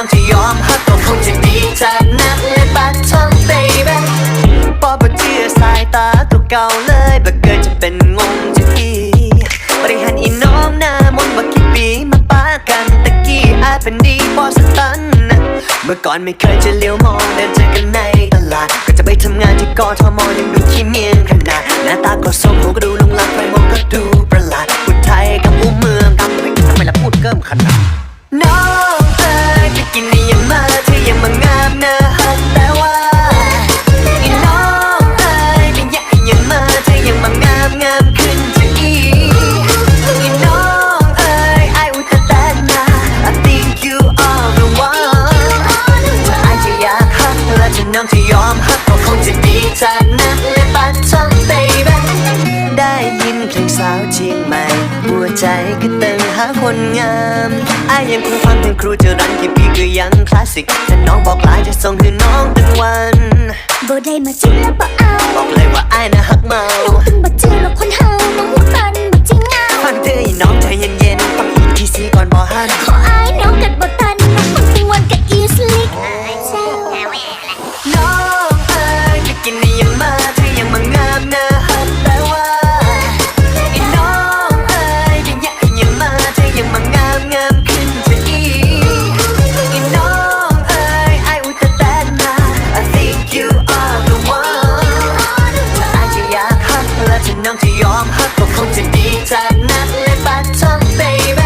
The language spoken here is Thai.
น้องจะยอมฮักก็คงจะดีจากนั้นเลยบัตทอมเบบีปอบเชื่อสายตาตัวเก่าเลยบักเกิดจะเป็นงงจะทีบริหารอีน้องหน้ามนบักกี่ปีมาปะกันตะกี้อาจเป็นดีพอสตันเมื่อก่อนไม่เคยจะเลี้ยวมองเดินเจอกันในตลาด ก็จะไปทำงานที่กอทมอยังดูขี้เมียนขนาดหน้าตาก็สมหูก็ดูลงลักไปหมด งามขึ้นจะอีอีน้องเอ๋ย I would have that now I think you are the one ถ้าไอจะอยากฮักและจะน้องที่ยอมฮักก็คงจะดีจากนั้นและปัดทอง baby ได้ยินเพลงสาวเชียงใหม่ ใจก็เต้นหาคนงามอายยังคงฟังเพลงครูจะรันกี่ปีก็ยังคลาสสิกถ้าน้องบอกลาจะส่งให้น้องเป็นวันบ่ได้มาจิ้มแล้วบ่เอาบอกเลยว่าอายนะฮักเมาน้องตึงบ่เจอแล้วคนเฮา ก็คงจะดีจากนั้นเลยปัดทอง baby